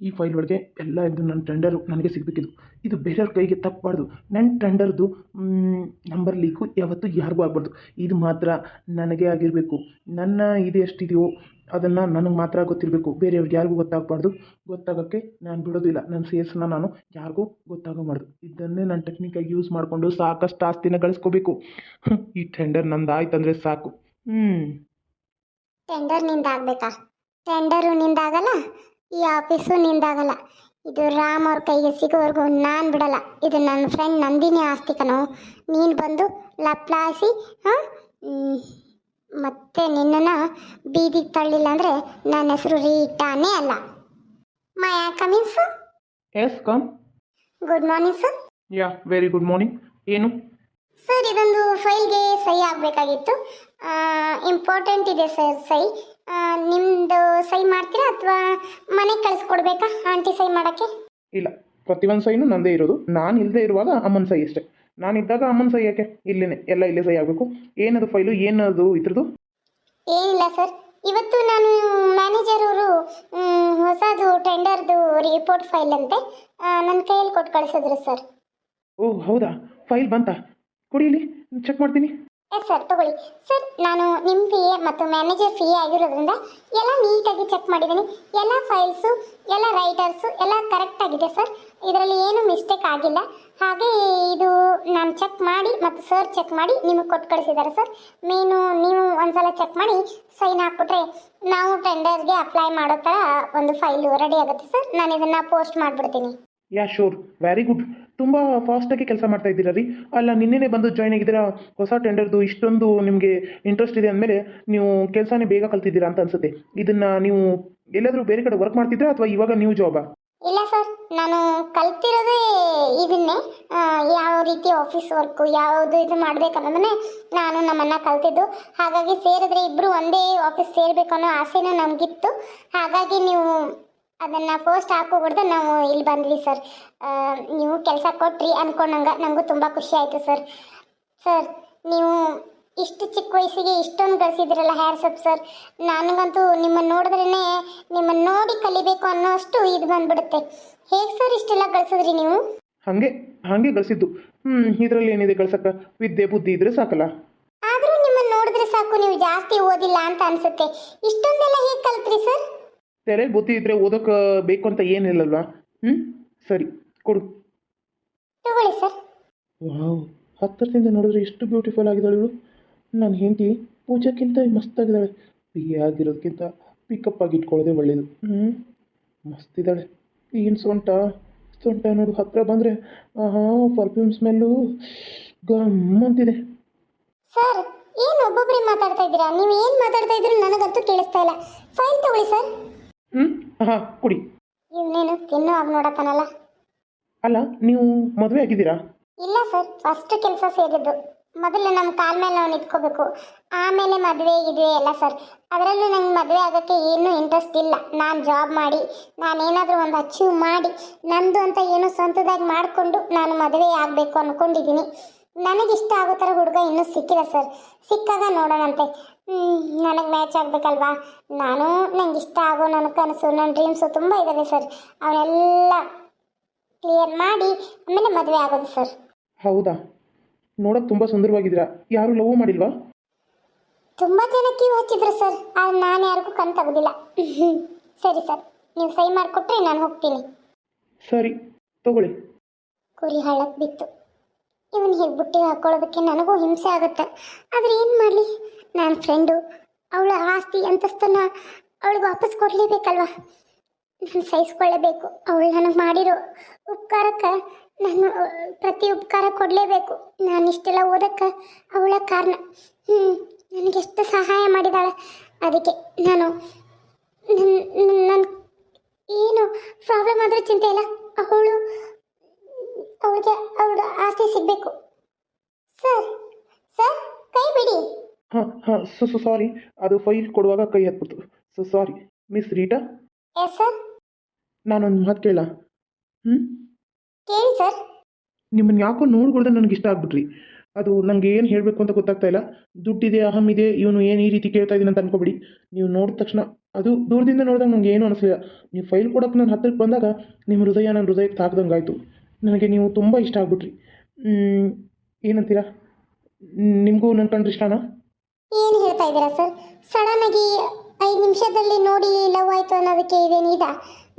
ಈ ಫೈಲ್ ಒಳಗೆ ಎಲ್ಲ ಇದು ನನ್ನ ಟೆಂಡರ್ ನನಗೆ ಸಿಗಬೇಕಿದು ಇದು ಬೇರೆಯವ್ರ ಕೈಗೆ ತಪ್ಪಬಾರ್ದು ನನ್ನ ಟೆಂಡರ್ದು ನಂಬರ್ ಲೀಕು ಯಾವತ್ತೂ ಯಾರಿಗೂ ಆಗಬಾರ್ದು. ಇದು ಮಾತ್ರ ನನಗೆ ಆಗಿರಬೇಕು. ನನ್ನ ಇದು ಎಷ್ಟಿದೆಯೋ ಅದನ್ನು ನನಗೆ ಮಾತ್ರ ಗೊತ್ತಿರಬೇಕು. ಬೇರೆಯವ್ರಿಗೆ ಯಾರಿಗೂ ಗೊತ್ತಾಗಬಾರ್ದು. ಗೊತ್ತಾಗೋಕ್ಕೆ ನಾನು ಬಿಡೋದಿಲ್ಲ ನನ್ನ ಸೇಲ್ಸ್ನ ನಾನು ಯಾರಿಗೂ ಗೊತ್ತಾಗಬಾರ್ದು ಇದನ್ನೇ ನಾನು ಟೆಕ್ನಿಕಾಗಿ ಯೂಸ್ ಮಾಡಿಕೊಂಡು ಸಾಕಷ್ಟು ಆಸ್ತಿನ ಗಳಿಸ್ಕೋಬೇಕು. ಈ ಟೆಂಡರ್ ನಂದು ಆಯ್ತಂದ್ರೆ ಸಾಕು. ಹ್ಞೂ ಟೆಂಡರ್ ನಿಂದಾಗಬೇಕಾ? ಟೆಂಡರು ನಿಂದಾಗಲ್ಲ? ಈ ಆಫೀಸು ನಿಂದಾಗಲ್ಲ ಇದು ರಾಮ್ ಅವ್ರ ಕೈಗೆ ಸಿಗೋವರೆಗೂ ನಾನು ಬಿಡಲ್ಲ. ಇದು ನನ್ನ ಫ್ರೆಂಡ್ ನಂದಿನಿ ಆಸ್ತಿ ಕಣೋ. ನೀನು ಬಂದು ಲಪ್ಲಾಸಿ ಹಾಂ? ಮತ್ತೆ ನಿನ್ನನ್ನು ಬೀದಿಗೆ ತಳ್ಳಿಲ್ಲ ಅಂದರೆ ನನ್ನ ಹೆಸರು ರೀಟಾನೇ ಅಲ್ಲ. Maya coming sir yes come good morning sir yeah very good morning ಏನು? ಸರ್ ಇದೊಂದು ಫೈಲ್ಗೆ ಸಹಿ ಆಗಬೇಕಾಗಿತ್ತು. ಇಂಪಾರ್ಟೆಂಟ್ ಇದೆ ಸರ್ ಸಹಿ. ಆ, ನಿಮ್ದು ಸಹಿ ಮಾಡ್ತೀರಾ ಅಥವಾ ಮನೆಗೆ ಕಳಿಸ್ಕೊಡ್ಬೇಕಾ ಆಂಟಿ ಸೈ ಮಾಡೋಕ್ಕೆ? ಇಲ್ಲ ಪ್ರತಿಯೊಂದು ಸೈನು ನಂದೇ ಇರೋದು. ನಾನು ಇಲ್ಲದೆ ಇರುವಾಗ ಅಮ್ಮನ ಸೈ ಅಷ್ಟೇ. ನಾನಿದ್ದಾಗ ಅಮ್ಮನ ಸೈ ಯಾಕೆ? ಇಲ್ಲೇ ಎಲ್ಲ ಇಲ್ಲೇ ಸೈ ಆಗಬೇಕು. ಏನದು ಫೈಲು ಏನದು ಇದ್ರದ್ದು? ಏನಿಲ್ಲ ಸರ್. ಇವತ್ತು ನಾನು ಮ್ಯಾನೇಜರ್ ಅವರು ಹೊಸದು ಟೆಂಡರ್ದು ರಿಪೋರ್ಟ್ ಫೈಲ್ ಅಂತೆ. ನನ್ನ ಕೈಯಲ್ಲಿ ಕೊಟ್ಟು ಕಳಿಸಿದ್ರು ಸರ್. ಓಹ್ ಹೌದಾ? ಫೈಲ್ ಬಂತಾ? ಕೊಡಿ ಇಲ್ಲಿ ಚೆಕ್ ಮಾಡ್ತೀನಿ. ಎಸ್ ಸರ್, ತಗೊಳ್ಳಿ. ಸರ್, ನಾನು ನಿಮ್ಮ ಫೀ ಮತ್ತು ಮ್ಯಾನೇಜರ್ ಫೀ ಆಗಿರೋದ್ರಿಂದ ಎಲ್ಲ ನೀಟಾಗಿ ಚೆಕ್ ಮಾಡಿದ್ದೀನಿ. ಎಲ್ಲ ಫೈಲ್ಸು ಎಲ್ಲ ರೈಟರ್ಸು ಎಲ್ಲ ಕರೆಕ್ಟ್ ಆಗಿದೆ ಸರ್. ಇದರಲ್ಲಿ ಏನು ಮಿಸ್ಟೇಕ್ ಆಗಿಲ್ಲ. ಹಾಗೆ ಇದು ನಾನು ಚೆಕ್ ಮಾಡಿ ಮತ್ತು ಸರ್ ಚೆಕ್ ಮಾಡಿ ನಿಮಗೆ ಕೊಟ್ಟು ಕಳಿಸಿದ್ದಾರೆ ಸರ್. ಮೇನು ನೀವು ಒಂದ್ಸಲ ಚೆಕ್ ಮಾಡಿ ಸೈನ್ ಹಾಕ್ಬಿಟ್ರೆ ನಾವು ಟೆಂಡರ್ಗೆ ಅಪ್ಲೈ ಮಾಡೋ ಥರ ಒಂದು ಫೈಲು ರೆಡಿ ಆಗುತ್ತೆ ಸರ್. ನಾನು ಇದನ್ನು ಪೋಸ್ಟ್ ಮಾಡಿಬಿಡ್ತೀನಿ. ಯಾ ಶೋರ್ ವೆರಿ ಗುಡ್ ತುಂಬ ಫಾಸ್ಟಾಗಿ ಕೆಲಸ ಮಾಡ್ತಾ ಇದ್ದೀರಾ ರೀ? ಅಲ್ಲ, ನಿನ್ನೆನೇ ಬಂದು ಜಾಯ್ನ್ ಆಗಿದ್ದೀರಾ? ಹೊಸ ಟೆಂಡರ್ದು ಇಷ್ಟೊಂದು ನಿಮಗೆ ಇಂಟ್ರೆಸ್ಟ್ ಇದೆ ಅಂದಮೇಲೆ ನೀವು ಕೆಲಸನೇ ಬೇಗ ಕಲ್ತಿದ್ದೀರಾ ಅಂತ ಅನ್ಸುತ್ತೆ. ಇದನ್ನು ನೀವು ಎಲ್ಲಾದರೂ ಬೇರೆ ಕಡೆ ವರ್ಕ್ ಮಾಡ್ತಿದ್ರಾ ಅಥವಾ ಇವಾಗ ನ್ಯೂ ಜಾಬಾ ಇಲ್ಲ ಸರ್ ನಾನು ಕಲ್ತಿರೋದೇ ಇದನ್ನೇ ಯಾವ ರೀತಿ ಆಫೀಸ್ ವರ್ಕು ಯಾವುದು ಇದು ಮಾಡಬೇಕನ್ನೋದನ್ನೇ ನಾನು ನಮ್ಮನ್ನ ಕಲ್ತಿದ್ದು. ಹಾಗಾಗಿ ಸೇರಿದ್ರೆ ಇಬ್ಬರು ಒಂದೇ ಆಫೀಸ್ ಸೇರಬೇಕು ಅನ್ನೋ ಆಸೆನೂ ನಮಗಿತ್ತು. ಹಾಗಾಗಿ ನೀವು ಅದನ್ನು ಪೋಸ್ಟ್ ಹಾಕೋಬಿಡ್ದು ನಾವು ಇಲ್ಲಿ ಬಂದ್ವಿ ಸರ್ ನೀವು ಕೆಲಸ ಕೊಟ್ರಿ ಅನ್ಕೊಂಡಂಗ ನನಗೂ ತುಂಬ ಖುಷಿ ಆಯಿತು ಸರ್ ಸರ್ ನೀವು ಇಷ್ಟು ಚಿಕ್ಕ ವಯಸ್ಸಿಗೆ ಇಷ್ಟೊಂದು ಕಲಿಸಿದ್ರಲ್ಲ ಹ್ಯಾರ್ ಸಪ್ ಸರ್ ನನಗಂತೂ ನಿಮ್ಮನ್ನು ನೋಡಿದ್ರೇ ನಿಮ್ಮನ್ನು ನೋಡಿ ಕಲಿಬೇಕು ಅನ್ನೋ ಅಷ್ಟು ಇದು ಬಂದ್ಬಿಡುತ್ತೆ. ಹೇಗೆ ಸರ್ ಇಷ್ಟೆಲ್ಲ ಗಳಿಸಿದ್ರಿ ನೀವು? ಹಾಗೆ ಹಾಗೆ ಗಳಿಸಿದ್ದು. ಹ್ಞೂ ಇದರಲ್ಲಿ ಏನಿದೆ ಕಳ್ಸಕ್ಕ ವಿದ್ಯೆ ಬುದ್ಧಿ ಇದ್ರೆ ಸಾಕಲ್ಲ. ಆದರೂ ನಿಮ್ಮನ್ನು ನೋಡಿದ್ರೆ ಸಾಕು ನೀವು ಜಾಸ್ತಿ ಓದಿಲ್ಲ ಅಂತ ಅನ್ಸುತ್ತೆ. ಇಷ್ಟೊಂದೆಲ್ಲ ಹೇಗೆ ಕಲ್ತ್ರಿ ಸರ್ ತೆರೆ ಇದ್ರೆ ಓದೋಕೆ ಬೇಕು ಅಂತ ಏನಿಲ್ಲಲ್ವಾ ಹ್ಞೂ ಸರಿ ಕೊಡು. ತಗೊಳ್ಳಿ ಸರ್. ವಾವ್ ಹತ್ತಿರದಿಂದ ನೋಡಿದ್ರೆ ಎಷ್ಟು ಬ್ಯೂಟಿಫುಲ್ ಆಗಿದ್ದಾಳೆ ಇವಳು. ನನ್ನ ಹೆಂಡತಿ ಪೂಜಾಕ್ಕಿಂತ ಮಸ್ತಾಗಿದ್ದಾಳೆ ಬಿಗಿ ಆಗಿರೋದಕ್ಕಿಂತ ಪಿಕಪ್ ಆಗಿ ಇಟ್ಕೊಳ್ಳೋದೆ ಒಳ್ಳೇದು. ಹ್ಞೂ ಮಸ್ತಿದ್ದಾಳೆ ಏನು ಸೊಂಟ? ಸೊಂಟ ನೋಡು ಹತ್ತಿರ ಬಂದರೆ ಆಹಾ ಪರ್ಫ್ಯೂಮ್ ಸ್ಮೆಲ್ಲು ಗಮ್ ಅಂತಿದೆ. ಸರ್ ಏನು ಒಬ್ಬೊಬ್ಬರೇ ಮಾತಾಡ್ತಾ ಇದ್ದೀರಾ? ನೀವು ಏನು ಮಾತಾಡ್ತಾ ಇದ್ರು ನನಗಂತೂ ಕೇಳಿಸ್ತಾ ಇಲ್ಲ. ಫೈಲ್ ತಗೊಳ್ಳಿ ಸರ್. ಹ್ಞೂ ಹಾಂ ಕುಡಿ. ಇವನೇನು ತಿನ್ನೋ ಆಗ ನೋಡತ್ತಾನಲ್ಲ. ಅಲ್ಲ ನೀವು ಮದುವೆ ಆಗಿದ್ದೀರಾ? ಇಲ್ಲ ಸರ್ ಫಸ್ಟ್ ಕೆಲಸ ಸೇರಿದ್ದು. ಮೊದಲು ನಮ್ಮ ಕಾಲ್ ಮೇಲೆ ನಾವು ನಿಂತ್ಕೋಬೇಕು ಆಮೇಲೆ ಮದುವೆ ಗಿದುವೆ ಎಲ್ಲ ಸರ್. ಅದರಲ್ಲೂ ನಂಗೆ ಮದುವೆ ಆಗೋಕ್ಕೆ ಏನೂ ಇಂಟ್ರೆಸ್ಟ್ ಇಲ್ಲ. ನಾನು ಜಾಬ್ ಮಾಡಿ ನಾನೇನಾದರೂ ಒಂದು ಅಚೀವ್ ಮಾಡಿ ನಂದು ಅಂತ ಏನು ಸ್ವಂತದಾಗಿ ಮಾಡಿಕೊಂಡು ನಾನು ಮದುವೆ ಆಗಬೇಕು ಅಂದ್ಕೊಂಡಿದ್ದೀನಿ ನನಗಿಷ್ಟ ಆಗೋ ಥರ ಹುಡುಗ ಇನ್ನೂ ಸಿಕ್ಕಿಲ್ಲ ಸರ್. ಸಿಕ್ಕಾಗ ನೋಡೋಣಂತೆ. ನನಗೆ ಮ್ಯಾಚ್ ಆಗಬೇಕಲ್ವಾ? ನಾನು ನಂಗೆ ಇಷ್ಟ ಆಗೋ ನನ್ನ ಕನಸು ನನ್ನ ಡ್ರೀಮ್ಸು ತುಂಬ ಇದ್ದಾವೆ ಸರ್ ಅವನ್ನೆಲ್ಲ ಕ್ಲಿಯರ್ ಮಾಡಿ ಆಮೇಲೆ ಮದುವೆ ಆಗೋದು ಸರ್ ಹೌದಾ? ನೋಡೋಕೆ ತುಂಬ ಸುಂದರವಾಗಿದ್ದೀರಾ? ಯಾರು ಲವ್ ಮಾಡಿಲ್ವಾ? ತುಂಬ ಜನ ಕ್ಯೂ ಹಚ್ಚಿದ್ರು ಸರ್ ಆದ್ರೆ ನಾನು ಯಾರಿಗೂ ಕಣ್ ತಗೋದಿಲ್ಲ. ಸರಿ ಸರ್ ನೀವು ಸೈ ಮಾಡಿಕೊಟ್ರೆ ನಾನು ಹೋಗ್ತೀನಿ. ಸರಿ ತಗೊಳ್ಳಿ. ಕುರಿ ಹಳ್ಳಕ್ಕೆ ಬಿತ್ತು. ಇವನು ಹೀಗೆ ಬುಟ್ಟಿಗೆ ಹಾಕೊಳ್ಳೋದಕ್ಕೆ ನನಗೂ ಹಿಂಸೆ ಆಗುತ್ತೆ. ಆದರೆ ಏನು ಮಾಡಲಿ? ನನ್ನ ಫ್ರೆಂಡು ಅವಳ ಆಸ್ತಿ ಅಂತಸ್ತನ್ನ ಅವಳಿಗೆ ವಾಪಸ್ ಕೊಡಲೇಬೇಕಲ್ವಾ? ನಾನು ಸಹಿಸ್ಕೊಳ್ಳೇಬೇಕು ಅವಳು ನನಗೆ ಮಾಡಿರೋ ಉಪಕಾರಕ್ಕೆ ನಾನು ಪ್ರತಿ ಉಪಕಾರ ಕೊಡಲೇಬೇಕು. ನಾನು ಇಷ್ಟೆಲ್ಲ ಓದಕ್ಕೆ ಅವಳ ಕಾರಣ. ಹ್ಞೂ ನನಗೆಷ್ಟು ಸಹಾಯ ಮಾಡಿದಾಳೆ. ಅದಕ್ಕೆ ನಾನು ನನ್ನ ಏನು ಪ್ರಾಬ್ಲಮ್ ಆದರೆ ಚಿಂತೆ ಇಲ್ಲ. ಅವಳು, ಅವಳಿಗೆ ಅವಳ ಆಸ್ತಿ ಸಿಗಬೇಕು. ಸರ್ ಸರ್, ಕೈ ಬಿಡಿ. ಹಾಂ ಹಾಂ ಸೊ ಸೊ ಸಾರಿ ಅದು ಫೈಲ್ ಕೊಡುವಾಗ ಕೈ ಹತ್ಬಿಡ್ತು. So sorry miss Rita yes sir ನಾನೊಂದು ಮಾತು ಕೇಳ. ಹ್ಞೂ ಕೇಳಿ ಸರ್ ನಿಮ್ಮನ್ನು ಯಾಕೋ ನೋಡ್ಕೊಳ್ದೆ ನನಗೆ ಇಷ್ಟ ಆಗ್ಬಿಟ್ರಿ. ಅದು ನನಗೆ ಏನು ಹೇಳಬೇಕು ಅಂತ ಗೊತ್ತಾಗ್ತಾ ಇಲ್ಲ. ದುಡ್ಡಿದೆ ಅಹಂ ಇದೆ ಇವನು ಏನು ಈ ರೀತಿ ಕೇಳ್ತಾ ಇದ್ದೀನಿ ಅಂತ ಅನ್ಕೋಬಿಡಿ. ನೀವು ನೋಡಿದ ತಕ್ಷಣ. ಅದು ದೂರದಿಂದ ನೋಡಿದಾಗ ನನಗೆ ಏನು ಅನಿಸಲಿಲ್ಲ. ನೀವು ಫೈಲ್ ಕೊಡೋಕೆ ನನ್ನ ಹತ್ತಿರಕ್ಕೆ ಬಂದಾಗ ನಿಮ್ಮ ಹೃದಯ ನನ್ನ ಹೃದಯಕ್ಕೆ ತಾಕ್ದಂಗೆ ಆಯಿತು ನನಗೆ ನೀವು ತುಂಬ ಇಷ್ಟ ಆಗ್ಬಿಟ್ರಿ. ಏನಂತೀರಾ? ನಿಮಗೂ ನನ್ನ ಕಂಡ್ರೆ ಇಷ್ಟನಾ ಏನು ಹೇಳ್ತಾ ಇದ್ದೀರಾ ಸರ್? ಸಡನ್ ಆಗಿ ಐದು ನಿಮಿಷದಲ್ಲಿ ನೋಡಿ ಲವ್ ಆಯಿತು ಅನ್ನೋದಕ್ಕೆ ಇದೇನು ಇದ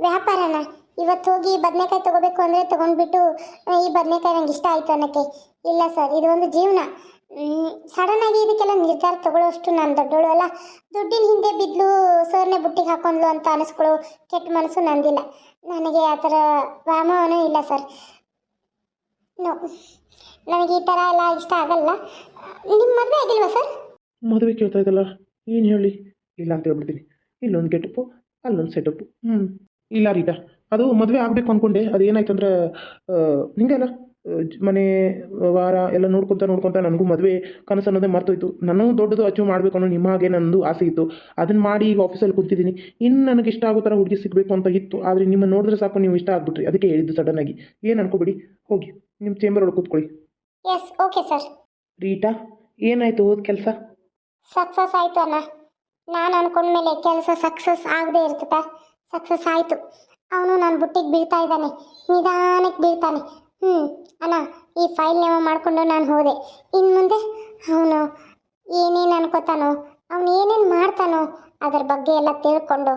ವ್ಯಾಪಾರನ ಇವತ್ತು ಹೋಗಿ ಬದನೆಕಾಯಿ ತೊಗೋಬೇಕು ಅಂದರೆ ತೊಗೊಂಡ್ಬಿಟ್ಟು ಈ ಬದನೆಕಾಯಿ ನಂಗೆ ಇಷ್ಟ ಆಯಿತು ಅನ್ನೋಕ್ಕೆ. ಇಲ್ಲ ಸರ್, ಇದು ಒಂದು ಜೀವನ. ಸಡನ್ ಆಗಿ ಇದಕ್ಕೆಲ್ಲ ನಿರ್ಧಾರ ತಗೊಳ್ಳೋಷ್ಟು ನಾನು ದೊಡ್ಡವಳು ಅಲ್ಲ. ದುಡ್ಡಿನ ಹಿಂದೆ ಬಿದ್ಲು ಸರ್ನೇ ಬುಟ್ಟಿಗೆ ಹಾಕೊಂಡ್ಲು ಅಂತ ಅನಿಸ್ಕೊಳ್ಳೋ ಕೆಟ್ಟ ಮನಸ್ಸು ನಂದಿಲ್ಲ. ನನಗೆ ಆ ಥರ ವ್ಯಾಮೋಹನೂ ಇಲ್ಲ ಸರ್. ನೋ, ನನಗೆ ಈ ಥರ ಎಲ್ಲ ಇಷ್ಟ ಆಗಲ್ಲ. ನಿಮ್ಮ ಮದುವೆ ಆಗಿಲ್ವಾ ಸರ್? ಮದುವೆ ಕೇಳ್ತಾ ಇದ್ದಲ್ಲ ಏನು ಹೇಳಿ? ಇಲ್ಲ ಅಂತ ಹೇಳ್ಬಿಡ್ತೀನಿ. ಇಲ್ಲೊಂದು ಗೆಟಪ್ಪು ಅಲ್ಲೊಂದು ಸೆಟಪ್ಪು ಹ್ಞೂ ಇಲ್ಲ ರೀಟಾ ಅದು ಮದುವೆ ಆಗಬೇಕು ಅಂದ್ಕೊಂಡೆ ಅದು ಏನಾಯ್ತು ಅಂದ್ರೆ ನಿಂಗೆ ಅಲ್ಲ? ಮನೆ ವಾರ ಎಲ್ಲ ನೋಡ್ಕೊತ ನೋಡ್ಕೊತ ನನಗೂ ಮದುವೆ ಕನಸು ಅನ್ನೋದೇ ಮರ್ತೋಯ್ತು. ನಾನು ದೊಡ್ಡದು ಅಚೀವ್ ಮಾಡಬೇಕು ಅನ್ನೋ ನಿಮ್ಮ ಹಾಗೆ ನನ್ನದು ಆಸೆ ಇತ್ತು. ಅದನ್ನು ಮಾಡಿ ಈಗ ಆಫೀಸಲ್ಲಿ ಕೂತಿದ್ದೀನಿ. ಇನ್ನು ನನಗೆ ಇಷ್ಟ ಆಗೋ ಥರ ಹುಡುಗಿ ಸಿಗಬೇಕು ಅಂತ ಇತ್ತು. ಆದರೆ ನಿಮ್ಮ ನೋಡಿದ್ರೆ ಸಾಕು ನೀವು ಇಷ್ಟ ಆಗ್ಬಿಟ್ರಿ. ಅದಕ್ಕೆ ಹೇಳಿದ್ದು ಸಡನ್ನಾಗಿ ಏನು ಅನ್ಕೋಬೇಡಿ? ಹೋಗಿ. ನಿಮ್ಮ ಚೇಂಬರ್ ಒಳಗೆ ಕೂತ್ಕೊಳ್ಳಿ. ಎಸ್ ಓಕೆ ಸರ್ ರೀಟಾ ಏನಾಯ್ತು? ಓದ್ ಕೆಲಸ? ಸಕ್ಸಸ್ ಆಯಿತು ಅಣ್ಣ. ನಾನು ಅನ್ಕೊಂಡ್ಮೇಲೆ ಕೆಲಸ ಸಕ್ಸಸ್ ಆಗದೆ ಇರ್ತದ. ಸಕ್ಸಸ್ ಆಯಿತು. ಅವನು ನನ್ನ ಬುಟ್ಟಿಗೆ ಬೀಳ್ತಾ ಇದ್ದಾನೆ. ನಿಧಾನಕ್ಕೆ ಬೀಳ್ತಾನೆ. ಹ್ಞೂ ಅಣ್ಣ, ಈ ಫೈಲ್ ನೇಮ ಮಾಡಿಕೊಂಡು ನಾನು ಹೋದೆ. ಇನ್ನು ಮುಂದೆ ಅವನು ಏನೇನು ಅನ್ಕೋತಾನೋ, ಅವನು ಏನೇನು ಮಾಡ್ತಾನೋ ಅದರ ಬಗ್ಗೆ ಎಲ್ಲ ತಿಳ್ಕೊಂಡು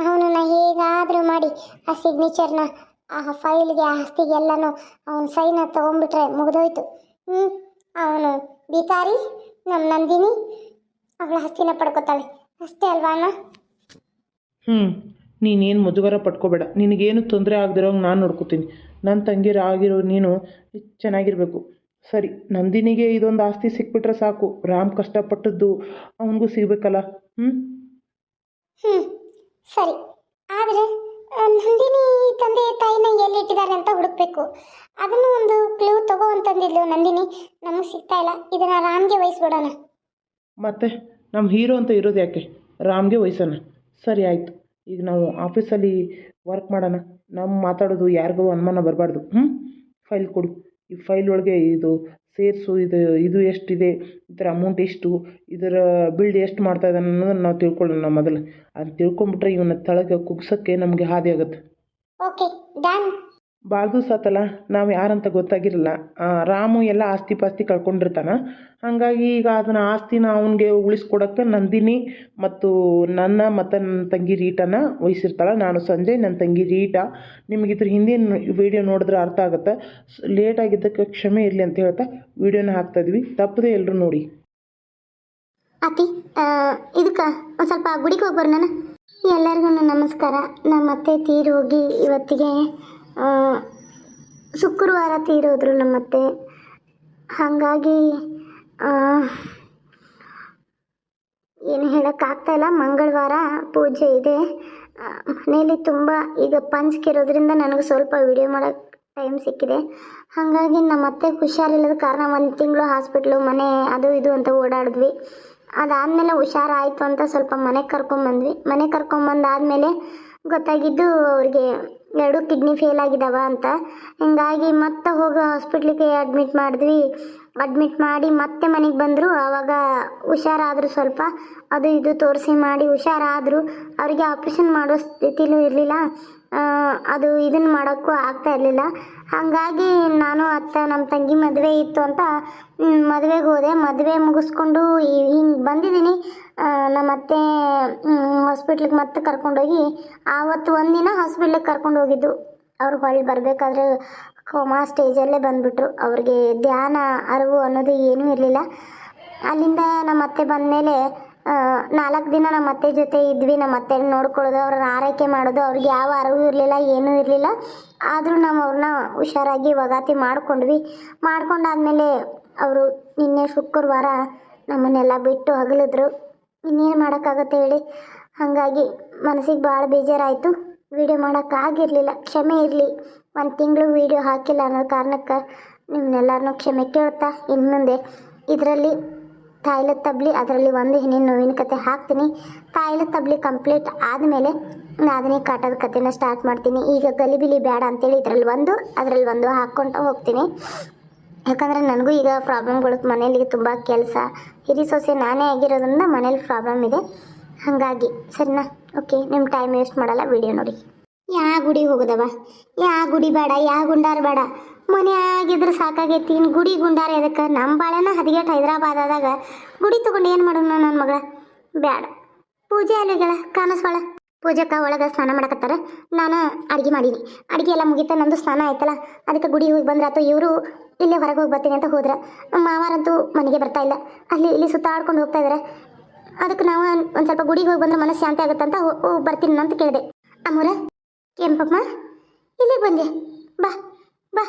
ಅವನನ್ನ ಹೇಗಾದರೂ ಮಾಡಿ ಆ ಸಿಗ್ನೇಚರ್ನ ಆ ಫೈಲ್ಗೆ ಆಸ್ತಿಗೆ ಎಲ್ಲನೂ ಅವನ ಸೈನ ತೊಗೊಂಡ್ಬಿಟ್ರೆ ಮುಗಿದೋಯ್ತು. ಹ್ಞೂ ಅವನು ಬಿಕಾರಿ ನಮ್ಮ ನಂದಿನಿ ಅವಳ ಹಸ್ತಿನ ಪಡ್ಕೋತಾಳೆ. ಅಷ್ಟೇ ಅಲ್ವಾ ಅಣ್ಣ? ಹ್ಞೂ ನೀನೇನು ಮುಜುಗರ ಪಟ್ಕೋಬೇಡ. ನಿನಗೇನು ತೊಂದರೆ ಆಗದಿರೋಂಗೆ ನಾನು ನೋಡ್ಕೋತೀನಿ. ನನ್ನ ತಂಗಿರ ಆಗಿರೋ ನೀನು ಚೆನ್ನಾಗಿರಬೇಕು. ಸರಿ ನಂದಿನಿಗೆ ಇದೊಂದು ಆಸ್ತಿ ಸಿಕ್ಬಿಟ್ರೆ ಸಾಕು. ರಾಮ್ ಕಷ್ಟಪಟ್ಟದ್ದು ಅವನಿಗೂ ಸಿಗಬೇಕಲ್ಲ. ಹ್ಞೂ ಹ್ಞೂ ಸರಿ. ಆದರೆ ನಂದಿನಿ ತಂದೆ ತಾಯಿನ ಎಲ್ಲಿಟ್ಟಿದ್ದಾರೆ ಅಂತ ಹುಡುಕ್ಬೇಕು. ಅದನ್ನು ಒಂದು ಕ್ಲೂ ತಗೋ ಅಂತಂದಿದ್ಲು ನಂದಿನಿ. ನಮಗೆ ಸಿಗ್ತಾ ಇಲ್ಲ. ಇದನ್ನ ರಾಮ್ಗೆ ವಹಿಸ್ಬಿಡೋಣ. ಮತ್ತೆ? ನಮ್ಮ ಹೀರೋ ಅಂತ ಇರೋದು ಯಾಕೆ? ರಾಮ್ಗೆ ವಹಿಸೋಣ ಸರಿ ಆಯಿತು. ಈಗ ನಾವು ಆಫೀಸಲ್ಲಿ ವರ್ಕ್ ಮಾಡೋಣ. ನಮ್ಮ ಮಾತಾಡೋದು ಯಾರಿಗೂ ಅನುಮಾನ ಬರಬಾರ್ದು. ಹ್ಞೂ ಫೈಲ್ ಕೊಡು. ಈ ಫೈಲ್ ಒಳಗೆ ಇದು ಸೇರಿಸು, ಇದು ಇದು ಎಷ್ಟಿದೆ? ಇದರ ಅಮೌಂಟ್ ಎಷ್ಟು? ಇದರ ಬಿಲ್ಡ್ ಎಷ್ಟು ಮಾಡ್ತಾ ಇದ್ದಾನೆ ಅನ್ನೋದನ್ನು ನಾವು ತಿಳ್ಕೊಳ್ಳೋಣ ಮೊದಲು. ಅದು ತಿಳ್ಕೊಂಬಿಟ್ರೆ ಇವನ್ನ ತಳಗೆ ಕುಗ್ಸೋಕ್ಕೆ ನಮಗೆ ಹಾದಿ ಆಗುತ್ತೆ. Okay, done. ಭಾಳ ಸತ್ತಲ್ಲ ಆತಲ್ಲ ನಾವು ಯಾರಂತ ಗೊತ್ತಾಗಿರಲ್ಲ. ರಾಮು ಎಲ್ಲ ಆಸ್ತಿ ಪಾಸ್ತಿ ಕಳ್ಕೊಂಡಿರ್ತಾನೆ. ಹಾಗಾಗಿ ಈಗ ಅದನ್ನ ಆಸ್ತಿನ ಅವನಿಗೆ ಉಳಿಸ್ಕೊಡೋಕ್ಕೆ ನಂದಿನಿ ಮತ್ತು ನನ್ನ ಮತ್ತು ನನ್ನ ತಂಗಿ ರೀಟನ ವಹಿಸಿರ್ತಾಳೆ. ನಾನು ಸಂಜೆ ನನ್ನ ತಂಗಿ ರೀಟಾ. ನಿಮಗೆ ಇದ್ರ ಹಿಂದಿನ ವಿಡಿಯೋ ನೋಡಿದ್ರೆ ಅರ್ಥ ಆಗುತ್ತೆ. ಲೇಟ್ ಆಗಿದ್ದಕ್ಕೆ ಕ್ಷಮೆ ಇರಲಿ ಅಂತ ಹೇಳ್ತಾ ವಿಡಿಯೋನ ಹಾಕ್ತಾಯಿದ್ವಿ ತಪ್ಪದೆ ಎಲ್ಲರೂ ನೋಡಿ. ಅತಿ ಇದಕ್ಕೆ ಒಂದು ಸ್ವಲ್ಪ ಗುಡಿಗೆ ಹೋಗಿ ನಾನು. ಎಲ್ಲರಿಗೂ ನಮಸ್ಕಾರ. ನಮ್ಮ ಅತ್ತೆ ತೀರಿ ಹೋಗಿ ಇವತ್ತಿಗೆ ಶುಕ್ರವಾರ ತೀರೋದ್ರು ನಮ್ಮತ್ತೆ ಹಾಗಾಗಿ ಆ, ಏನು ಹೇಳೋಕ್ಕಾಗ್ತಾ ಇಲ್ಲ. ಮಂಗಳವಾರ ಪೂಜೆ ಇದೆ. ಮನೇಲಿ ತುಂಬ ಈಗ ಪಂಚ್ಕಿರೋದ್ರಿಂದ ನನಗೆ ಸ್ವಲ್ಪ ವಿಡಿಯೋ ಮಾಡೋಕ್ಕೆ ಟೈಮ್ ಸಿಕ್ಕಿದೆ. ಹಾಗಾಗಿ ನಮ್ಮ ಅತ್ತೆ ಹುಷಾರಿಲ್ಲದ ಕಾರಣ ಒಂದು ತಿಂಗಳು ಹಾಸ್ಪಿಟ್ಲು ಮನೆ ಅದು ಇದು ಅಂತ ಓಡಾಡಿದ್ವಿ. ಅದಾದಮೇಲೆ ಹುಷಾರಾಯಿತು ಅಂತ ಸ್ವಲ್ಪ ಮನೆಗೆ ಕರ್ಕೊಂಬಂದ್ವಿ. ಮನೆಗೆ ಕರ್ಕೊಂಬಂದಾದಮೇಲೆ ಗೊತ್ತಾಗಿದ್ದು ಅವ್ರಿಗೆ ಎರಡು ಕಿಡ್ನಿ ಫೇಲ್ ಆಗಿದಾವ ಅಂತ. ಹಿಂಗಾಗಿ ಮತ್ತೆ ಹೋಗಿ ಹಾಸ್ಪಿಟ್ಲಿಗೆ ಅಡ್ಮಿಟ್ ಮಾಡಿದ್ವಿ. ಅಡ್ಮಿಟ್ ಮಾಡಿ ಮತ್ತೆ ಮನೆಗೆ ಬಂದರು. ಆವಾಗ ಹುಷಾರಾದರು ಸ್ವಲ್ಪ. ಅದು ಇದು ತೋರಿಸಿ ಮಾಡಿ ಹುಷಾರಾದರು. ಅವರಿಗೆ ಆಪ್ರೇಷನ್ ಮಾಡೋ ಸ್ಥಿತಿಲೂ ಇರಲಿಲ್ಲ. ಅದು ಇದನ್ನ ಮಾಡೋಕ್ಕೂ ಆಗ್ತಾ ಇರಲಿಲ್ಲ. ಹಾಗಾಗಿ ನಾನು ಅತ್ತ ನಮ್ಮ ತಂಗಿ ಮದುವೆ ಇತ್ತು ಅಂತ ಮದುವೆಗೆ ಹೋದೆ. ಮದುವೆ ಮುಗಿಸ್ಕೊಂಡು ಹಿಂಗೆ ಬಂದಿದ್ದೀನಿ ನಮ್ಮ ಅತ್ತೆ ಹಾಸ್ಪಿಟ್ಲಿಗೆ ಮತ್ತೆ ಕರ್ಕೊಂಡೋಗಿ ಆವತ್ತು ಒಂದಿನ ಹಾಸ್ಪಿಟ್ಲಿಗೆ ಕರ್ಕೊಂಡು ಹೋಗಿದ್ದು ಅವ್ರು ಹೊಳ್ಳಿ ಬರಬೇಕಾದ್ರೆ ಕೋಮಾ ಸ್ಟೇಜಲ್ಲೇ ಬಂದುಬಿಟ್ರು. ಅವ್ರಿಗೆ ಧ್ಯಾನ, ಅರಿವು ಅನ್ನೋದು ಏನೂ ಇರಲಿಲ್ಲ. ಅಲ್ಲಿಂದ ನಮ್ಮ ಅತ್ತೆ ಬಂದಮೇಲೆ ನಾಲ್ಕು ದಿನ ನಮ್ಮ ಅತ್ತೆ ಜೊತೆ ಇದ್ವಿ ನಮ್ಮ ಅತ್ತೆ ನೋಡ್ಕೊಳ್ಳೋದು, ಅವ್ರನ್ನ ಆರೈಕೆ ಮಾಡೋದು, ಅವ್ರಿಗೆ ಯಾವ ಅರಿವು ಇರಲಿಲ್ಲ, ಏನೂ ಇರಲಿಲ್ಲ. ಆದರೂ ನಾವು ಅವ್ರನ್ನ ಹುಷಾರಾಗಿ ವಗಾತಿ ಮಾಡಿಕೊಂಡ್ವಿ. ಮಾಡ್ಕೊಂಡಾದ್ಮೇಲೆ ಅವರು ನಿನ್ನೆ ಶುಕ್ರವಾರ ನಮ್ಮನ್ನೆಲ್ಲ ಬಿಟ್ಟು ಹಗಲಿದ್ರು. ಇನ್ನೇನು ಮಾಡೋಕ್ಕಾಗತ್ತೆ ಹೇಳಿ? ಹಾಗಾಗಿ ಮನಸ್ಸಿಗೆ ಭಾಳ ಬೇಜಾರಾಯಿತು. ವೀಡಿಯೋ ಮಾಡೋಕ್ಕಾಗಿರಲಿಲ್ಲ ಕ್ಷಮೆ ಇರಲಿ. ಒಂದು ತಿಂಗಳು ವೀಡಿಯೋ ಹಾಕಿಲ್ಲ ಅನ್ನೋ ಕಾರಣಕ್ಕೆ ನಿಮ್ಮನ್ನೆಲ್ಲರನ್ನೂ ಕ್ಷಮೆ ಕೇಳ್ತಾ ಇನ್ನು ಮುಂದೆ. ಇದರಲ್ಲಿ ತಾಯಿಲ ತಬ್ಲಿ, ಅದರಲ್ಲಿ ಒಂದು ಹೆಣ್ಣು ನೋವಿನ ಕತೆ ಹಾಕ್ತೀನಿ. ತಾಯಿಲ ತಬ್ಲಿ ಕಂಪ್ಲೀಟ್ ಆದಮೇಲೆ ನಾದಿನಿ ಕಾಟದ ಕತೆನ ಸ್ಟಾರ್ಟ್ ಮಾಡ್ತೀನಿ. ಈಗ ಗಲಿಬಿಲಿ ಬೇಡ ಅಂತೇಳಿ ಇದರಲ್ಲಿ ಒಂದು, ಅದರಲ್ಲಿ ಒಂದು ಹಾಕ್ಕೊಂಡು ಹೋಗ್ತೀನಿ. ಯಾಕಂದ್ರೆ ನನಗೂ ಈಗ ಪ್ರಾಬ್ಲಮ್ಗಳು ಮನೇಲಿ ತುಂಬ ಕೆಲಸ. ಹಿರಿ ಸೊಸೆ ನಾನೇ ಆಗಿರೋದ್ರಿಂದ ಮನೇಲಿ ಪ್ರಾಬ್ಲಮ್ ಇದೆ. ಹಾಗಾಗಿ, ಸರಿನಾ, ಓಕೆ ನಿಮ್ಮ ಟೈಮ್ ವೇಸ್ಟ್ ಮಾಡಲ್ಲ ವಿಡಿಯೋ ನೋಡಿ. ಯಾ ಗುಡಿ ಹೋಗೋದವ? ಯಾ ಗುಡಿ ಬೇಡ, ಯಾ ಗುಂಡಾರ ಬೇಡ? ಮನೆ ಆಗಿದ್ರೆ ಸಾಕಾಗೈತಿ. ಇನ್ನು ಗುಡಿ ಗುಂಡಾರ ಎದಕ್ಕೆ? ನಮ್ಮ ಬಾಳೆನ ಹದಿಗೆಟ್ಟು ಹೈದರಾಬಾದಾಗ ಗುಡಿ ತೊಗೊಂಡು ಏನು ಮಾಡೋಣ ನನ್ನ ಮಗಳ? ಬೇಡ ಪೂಜೆ ಅಲ್ಲಿಗಳ ಕಾಣಿಸ್ಬಾಳ ಪೂಜಕ್ಕೆ ಒಳಗೆ ಸ್ನಾನ ಮಾಡಕತ್ತಾರ. ನಾನು ಅಡುಗೆ ಮಾಡೀನಿ. ಅಡುಗೆ ಎಲ್ಲ ಮುಗಿತ, ನಂದು ಸ್ನಾನ ಆಯ್ತಲ್ಲ, ಅದಕ್ಕೆ ಗುಡಿ ಹೋಗಿ ಬಂದ್ರಾತು ಇವರು ಇಲ್ಲೇ ಹೊರಗೆ ಹೋಗಿ ಬರ್ತೀನಿ ಅಂತ ಹೋದ್ರೆ. ಮಾವಾರಂತೂ ಮನೆಗೆ ಬರ್ತಾ ಇಲ್ಲ. ಅಲ್ಲಿ ಇಲ್ಲಿ ಸುತ್ತಾಡ್ಕೊಂಡು ಹೋಗ್ತಾ ಇದ್ದಾರೆ ಅದಕ್ಕೆ ನಾವು ಒಂದು ಸ್ವಲ್ಪ ಗುಡಿಗೆ ಹೋಗಿ ಬಂದ್ರೆ ಮನಸ್ಸು ಶಾಂತಿ ಆಗುತ್ತೆ ಅಂತ ಬರ್ತೀನಿ ಅಂತ ಕೇಳಿದೆ. ಅಮ್ಮೂರ ಕೆಂಪಮ್ಮ ಇಲ್ಲಿಗೆ ಬಂದೆ ಬಾ ಬಾ.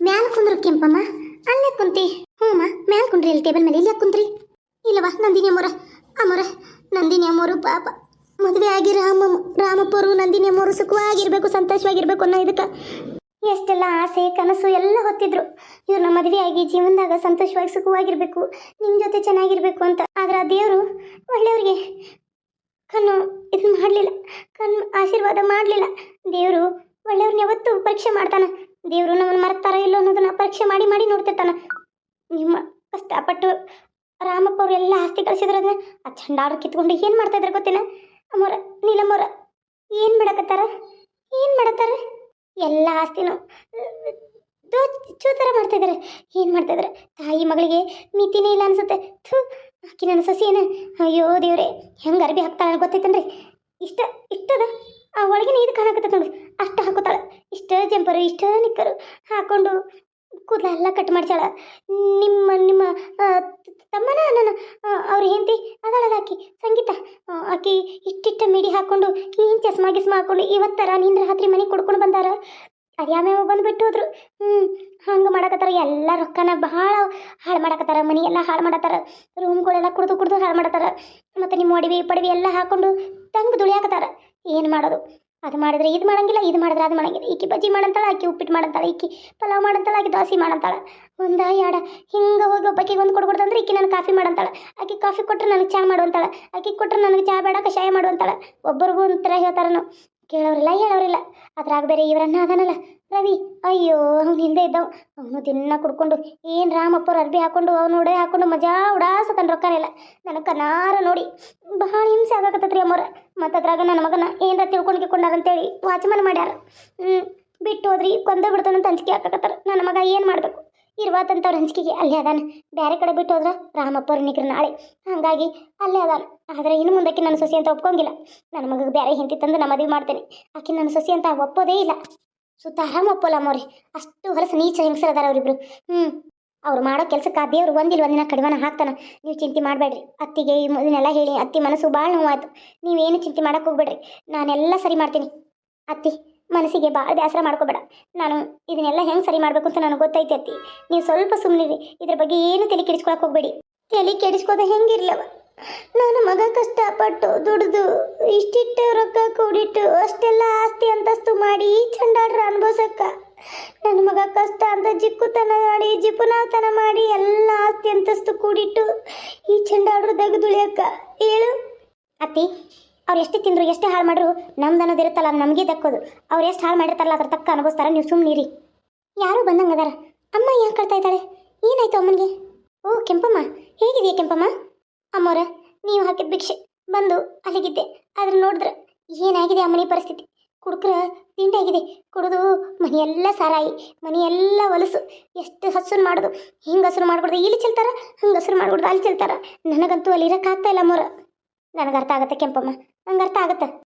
ಮ್ಯಾಲ್ ಕುಂದ್ರು ಕೆಂಪಮ್ಮ, ಅಲ್ಲೇ ಕುಂತಿ. ಹ್ಞೂಮ್ಮ ಮ್ಯಾಲ್ ಕುಂದ್ರಿ ಇಲ್ಲಿ ಟೇಬಲ್ ಮೇಲೆ, ಇಲ್ಲಿ ಕುಂತ್ರಿ ಇಲ್ಲವಾ ನಂದಿನಿ ಅಮ್ಮರ ಅಮ್ಮರ ನಂದಿನಿ ಅಮ್ಮರು ಪಾಪ. ಮದುವೆ ಆಗಿ ರಾಮ ರಾಮಪ್ಪರು ನಂದಿನಿ ಅಮ್ಮರು ಸುಖವಾಗಿರ್ಬೇಕು, ಸಂತೋಷವಾಗಿರ್ಬೇಕು ಅನ್ನೋ ಇದಕ್ಕೆ ಎಷ್ಟೆಲ್ಲ ಆಸೆ, ಕನಸು ಎಲ್ಲ ಹೊತ್ತಿದ್ರು. ಇವ್ರನ್ನ ಆಗಿ ಜೀವನದಾಗ ಸಂತೋಷವಾಗಿ ಸುಖವಾಗಿರ್ಬೇಕು ನಿಮ್ಮ ಜೊತೆ ಚೆನ್ನಾಗಿರ್ಬೇಕು ಅಂತ. ಆದ್ರೆ ಆ ದೇವರು ಒಳ್ಳೆಯವ್ರಿಗೆ ಕಣ್ಣು ಇದನ್ನ ಮಾಡಲಿಲ್ಲ, ಕಣ್ಣು ಆಶೀರ್ವಾದ ಮಾಡಲಿಲ್ಲ. ದೇವರು ಒಳ್ಳೆಯವ್ರನ್ನ ಯಾವತ್ತು ಪರೀಕ್ಷೆ ಮಾಡ್ತಾನೆ. ದೇವರು ನಮ್ಮನ್ನು ಮರ್ತಾರ ಇಲ್ಲೋ ಅನ್ನೋದನ್ನ ಪರೀಕ್ಷೆ ಮಾಡಿ ಮಾಡಿ ನೋಡ್ತಿರ್ತಾನೆ. ನಿಮ್ಮ ಕಷ್ಟಪಟ್ಟು ರಾಮಪ್ಪ ಅವರು ಎಲ್ಲ ಆಸ್ತಿ ಕಳಿಸಿದ್ರನ್ನ ಆ ಚಂಡಾರು ಕಿತ್ಕೊಂಡು ಏನು ಮಾಡ್ತಾ ಇದ್ರೆ ಗೊತ್ತೇನ? ಅಮ್ಮೋರ ನೀಲಮ್ಮೋರ ಏನು ಮಾಡಕತ್ತಾರ? ಏನು ಮಾಡತ್ತಾರ? ಎಲ್ಲ ಆಸ್ತಿನೂ ದೋ ಥರ ಮಾಡ್ತಾ ಇದ್ದಾರೆ ಏನು ಇದ್ದಾರೆ ತಾಯಿ ಮಗಳಿಗೆ ಮಿತಿನೇ ಇಲ್ಲ ಅನ್ಸುತ್ತೆ. ಥೂ ಆಕಿ ನನ್ನ ಸೊಸೆನ. ಅಯ್ಯೋ ದೇವ್ರೆ, ಹೆಂಗೆ ಅರ್ಬಿ ಹಾಕ್ತಾಳೆ ಗೊತ್ತೈತನ್ರಿ? ಇಷ್ಟ, ಇಷ್ಟದ? ಆ ಒಳಗಿನ ಇದು ಕಾಣಕತ್ತ ನೋಡಿ ಅಷ್ಟು ಹಾಕೋತಾಳೆ. ಇಷ್ಟ ಜಂಪರು, ಇಷ್ಟ ನಿಕ್ಕರು ಹಾಕೊಂಡು ಕೂದಲ ಎಲ್ಲ ಕಟ್ ಮಾಡ್ಸಾಳ ನಿಮ್ಮ ನಿಮ್ಮ ತಮ್ಮನ, ನನ್ನ ಅವ್ರ ಹೆಂಡತಿ ಅದಾಳಲ್ಲ ಆಕಿ. ಸಂಗೀತ ಆಕಿ ಇಷ್ಟಿಷ್ಟ ಮಿಡಿ ಹಾಕೊಂಡು ಏನು ಚಸ್ಮಾ ಗಿಸ್ಮ ಹಾಕೊಂಡು ಇವತ್ತರ ನಿಂದ್ರ ರಾತ್ರಿ ಮನೆ ಕುಡ್ಕೊಂಡು ಬಂದಾರ. ಅದ್ಯಾಮ್ಯಾವ ಬಂದ್ಬಿಟ್ಟು ಹೋದ್ರು. ಹ್ಞೂ ಹಂಗೆ ಮಾಡಕತ್ತಾರ. ಎಲ್ಲ ರೊಕ್ಕನ ಭಾಳ ಹಾಳು ಮಾಡಕತ್ತಾರ. ಮನೆ ಎಲ್ಲ ಹಾಳು ಮಾಡತ್ತಾರ. ರೂಮ್ಗಳೆಲ್ಲ ಕುಡ್ದು ಕುಡ್ದು ಹಾಳು ಮಾಡತ್ತಾರ. ಮತ್ತು ನಿಮ್ಮ ಒಡವೆ, ಪಡವೆ ಎಲ್ಲ ಹಾಕೊಂಡು ತಂಗ್ ದುಳಿಯಾಕತ್ತಾರ. ಏನು ಮಾಡೋದು? ಅದು ಮಾಡಿದ್ರೆ ಇದು ಮಾಡಂಗಿಲ್ಲ, ಇದು ಮಾಡಿದ್ರೆ ಅದು ಮಾಡಂಗಿಲ್ಲ. ಈಕಿ ಬಜ್ಜಿ ಮಾಡಂತಾಳ, ಆಕಿ ಉಪ್ಪಿಟ್ಟು ಮಾಡಂತಾಳೆ, ಈಕಿ ಪಲಾವ್ ಮಾಡಂತಾಳ, ಆಕಿ ದೋಸೆ ಮಾಡಂತಾಳೆ. ಒಂದ ಯಾಡ ಹಿಂಗೆ ಹೋಗಿ ಒಬ್ಬಾಕಿಗೆ ಒಂದು ಕೊಡ್ಕೊಡ್ತಂದ್ರೆ ಈಕಿ ನನಗೆ ಕಾಫಿ ಮಾಡಂತಾಳೆ. ಆಕಿ ಕಾಫಿ ಕೊಟ್ರೆ ನನಗೆ ಚಹಾ ಮಾಡುವಂತಾಳ. ಆಕಿ ಕೊಟ್ರೆ ನನಗೆ ಚಹಾ ಬೇಡ, ಕಷಾಯ ಮಾಡುವಂತಾಳ. ಒಬ್ಬರಿಗೂ ಒಂಥರ ಹೇಳ್ತಾರನು ಕೇಳೋರಿಲ್ಲ, ಹೇಳೋರಿಲ್ಲ. ಅದ್ರಾಗ ಬೇರೆ ಇವರನ್ನ ಅದನಲ್ಲ. ರವಿ, ಅಯ್ಯೋ, ಅವ್ನು ಹಿಂದೆ ಇದ್ದವ್. ಅವನು ದಿನ ಕುಡ್ಕೊಂಡು ಏನು ರಾಮಪ್ಪರು ಅರ್ಬಿ ಹಾಕೊಂಡು ಅವ್ನು ಉಡೆ ಹಾಕೊಂಡು ಮಜಾ ಉಡಾಸತನ ರೊಕ್ಕನೆಲ್ಲ ನನಗೆ ಕನಾರ ನೋಡಿ ಭಾಳ ಹಿಂಸೆ ಆಗಾಕತ್ತೈತ್ರಿ ಅಮ್ಮವ್ರ. ಮತ್ತು ಅದ್ರಾಗ ನನ್ನ ಮಗನ ಏನರ ತಿಳ್ಕೊಂಡು ಕಿಕೊಂಡಾರ ಅಂತೇಳಿ ವಾಚ್ಮನ್ ಮಾಡ್ಯಾರ. ಹ್ಞೂ ಬಿಟ್ಟು ಹೋದ್ರಿ, ಕೊಂದ ಬಿಡ್ತಾನಂತ ಹಂಚಿಕೆ ಹಾಕಕತ್ತಾರ. ನನ್ನ ಮಗ ಏನು ಮಾಡಬೇಕು? ಇರ್ವಾತಂತವ್ರ ಹಂಚಿಕೆಗೆ ಅಲ್ಲೇ ಅದಾನ. ಬೇರೆ ಕಡೆ ಬಿಟ್ಟು ಹೋದ್ರ ರಾಮಪ್ಪ ನಿಗ್ರ ನಾಳೆ. ಹಾಗಾಗಿ ಅಲ್ಲೇ ಅದಾನ. ಆದರೆ ಇನ್ನು ಮುಂದಕ್ಕೆ ನನ್ನ ಸೊಸಿ ಅಂತ ಒಪ್ಕೊಂಗಿಲ್ಲ. ನನ್ನ ಮಗಗೆ ಬೇರೆ ಹೆಂಡತಿ ತಂದು ನಮ್ಮ ಮದುವೆ ಮಾಡ್ತೇನೆ. ಆಕೆ ನನ್ನ ಸೊಸಿ ಅಂತ ಒಪ್ಪೋದೇ ಇಲ್ಲ. ಸುತ್ತ ಆರಾಮ ಒಪ್ಪಲ್ಲ ಅಮ್ಮವ್ರಿ ಅಷ್ಟು ಹೊಲಸು ನೀಚ ಹೆಂಗಸರು ಅದಾರ ಅವರಿಬ್ರು. ಹ್ಞೂ ಅವ್ರು ಮಾಡೋ ಕೆಲಸಕ್ಕೆ ಆ ದೇವ್ರು ಒಂದಿಲ್ಲ ಒಂದಿನ ಕಡಿವನ ಹಾಕ್ತಾನೆ. ನೀವು ಚಿಂತೆ ಮಾಡಬೇಡ್ರಿ. ಅತ್ತಿಗೆ ಇದನ್ನೆಲ್ಲ ಹೇಳಿ ಅತ್ತಿ ಮನಸ್ಸು ಭಾಳ ನೋವಾಯ್ತು. ನೀವೇನು ಚಿಂತೆ ಮಾಡಕ್ಕೆ ಹೋಗ್ಬೇಡ್ರಿ. ನಾನೆಲ್ಲ ಸರಿ ಮಾಡ್ತೀನಿ. ಅತ್ತಿ, ಮನಸ್ಸಿಗೆ ಭಾಳ ಬೇಸರ ಮಾಡ್ಕೋಬೇಡ. ನಾನು ಇದನ್ನೆಲ್ಲ ಹೆಂಗೆ ಸರಿ ಮಾಡಬೇಕು ಅಂತ ನನಗೆ ಗೊತ್ತೈತೆ ಅತ್ತಿ. ನೀವು ಸ್ವಲ್ಪ ಸುಮ್ಮನಿರಿ ಇದ್ರ ಬಗ್ಗೆ ಏನು ತಲೆ ಕೆಡಿಸ್ಕೊಳಕ್ಕೆ ಹೋಗ್ಬೇಡಿ. ತಲೆ ಕೆಡಿಸ್ಕೋದ ಹೆಂಗಿರ್ಲವ? ನಾನು ಮಗ ಕಷ್ಟಪಟ್ಟು ದುಡಿದು ಇಷ್ಟಿಟ್ಟು ರೊಕ್ಕ ಕೂಡಿಟ್ಟು ಅಷ್ಟೆಲ್ಲ ಆಸ್ತಿ ಅಂತಸ್ತು ಮಾಡಿ ಚಂಡಾಡ್ರ ಅನುಭವಿಸಕ್ಕ. ನನ್ನ ಮಗ ಕಷ್ಟ ಅಂತ ಜಿಕ್ಕುತನ ಮಾಡಿ ಜಿಪುನಾತನ ಮಾಡಿ ಎಲ್ಲ ಆಸ್ತಿ ಅಂತಸ್ತು ಕೂಡಿಟ್ಟು ಈ ಚಂಡಾಡ್ರು ದಗದುಳಿಯಕ್ಕ ಹೇಳು. ಅತ್ತಿ ಅವ್ರು ಎಷ್ಟು ತಿಂದ್ರು ಎಷ್ಟು ಹಾಳು ಮಾಡ್ರು ನಮ್ದು ಅನ್ನೋದಿರುತ್ತಲ್ಲ ಅದು ನಮಗೆ ದಕ್ಕೋದು. ಅವ್ರು ಎಷ್ಟು ಹಾಳು ಮಾಡಿರ್ತಾರಲ್ಲ ಅದ್ರ ತಕ್ಕ ಅನುಭವಿಸ್ತಾರ ನೀವು ಸುಮ್ಮನಿರಿ ಯಾರು ಬಂದಂಗೆ ಅದಾರ. ಅಮ್ಮ ಯಾಕೆ ಕಳ್ತಾ ಇದ್ದಾಳೆ? ಏನಾಯ್ತು ಅಮ್ಮನಿಗೆ? ಓ ಕೆಂಪಮ್ಮ. ಹೇಗಿದೆಯಾ ಕೆಂಪಮ್ಮ? ಅಮ್ಮವ್ರ ನೀವು ಹಾಕಿದ ಭಿಕ್ಷೆ ಬಂದು ಅಲ್ಲಿಗಿದ್ದೆ. ಆದ್ರೆ ನೋಡಿದ್ರೆ ಏನಾಗಿದೆ ಆ ಮನೆ ಪರಿಸ್ಥಿತಿ? ಕುಡುಕ್ರ ತಿಂಡಾಗಿದೆ ಕುಡಿದು ಮನೆಯೆಲ್ಲ ಸಾರಾಯಿ, ಮನೆಯೆಲ್ಲ ಹೊಲಸು. ಎಷ್ಟು ಹಸುರು ಮಾಡೋದು? ಹಿಂಗೆ ಹಸುರು ಮಾಡ್ಬಿಡ್ದು ಇಲ್ಲಿ ಚೆಲ್ತಾರ? ಹಂಗೆ ಹಸುರು ಮಾಡ್ಬಿಡ್ದು ಅಲ್ಲಿ ಚೆಲ್ತಾರ? ನನಗಂತೂ ಅಲ್ಲಿ ಇರೋಕ್ಕಾಗ್ತಾ ಇಲ್ಲ ಅಮ್ಮೋರ. ನನಗೆ ಅರ್ಥ ಆಗುತ್ತೆ ಕೆಂಪಮ್ಮ. ನಂಗೆ ಅರ್ಥ ಆಗುತ್ತೆ.